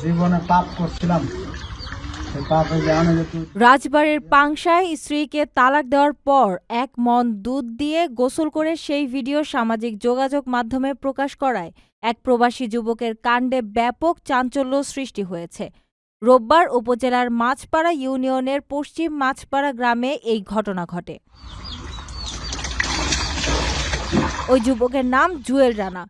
জীবনে পাপ করছিলাম। রাজবাড়ির পাংশায় স্ত্রীকে তালাক দেওয়ার পর এক মন দুধ দিয়ে গোসল করে সেই ভিডিও সামাজিক যোগাযোগ মাধ্যমে প্রকাশ করায়। এক প্রবাসী যুবকের কাণ্ডে ব্যাপক চাঞ্চল্য সৃষ্টি হয়েছে। রোববার উপজেলার মাছপাড়া ইউনিয়নের পশ্চিম মাছপাড়া গ্রামে এই ঘটনা ঘটে। ওই যুবকের নাম জুয়েল রানা।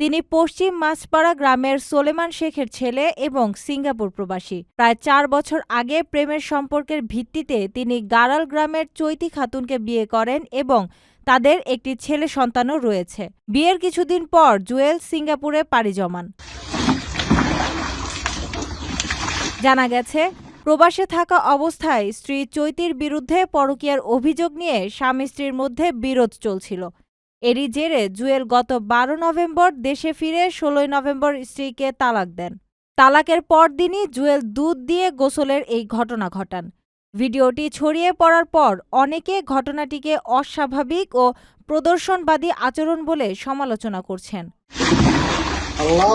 তিনি পশ্চিম মাছপাড়া গ্রামের সোলেমান শেখের ছেলে এবং সিঙ্গাপুর প্রবাসী। প্রায় চার বছর আগে প্রেমের সম্পর্কের ভিত্তিতে তিনি গাড়াল গ্রামের চৈতি খাতুনকে বিয়ে করেন এবং তাদের একটি ছেলে সন্তানও রয়েছে। বিয়ের কিছুদিন পর জুয়েল সিঙ্গাপুরে পাড়ি জমান। জানা গেছে, প্রবাসে থাকা অবস্থায় স্ত্রী চৈতির বিরুদ্ধে পরকীয়ার অভিযোগ নিয়ে স্বামী স্ত্রীর মধ্যে বিরোধ চলছিল। এরই জেরে জুয়েল গত বারো নভেম্বর দেশে ফিরে ষোলোই নভেম্বর স্ত্রীকে তালাক দেন। তালাকের পরদিনই জুয়েল দুধ দিয়ে গোসলের এই ঘটনা ঘটান। ভিডিওটি ছড়িয়ে পড়ার পর অনেকে ঘটনাটিকে অস্বাভাবিক ও প্রদর্শনবাদী আচরণ বলে সমালোচনা করছেন। আল্লাহ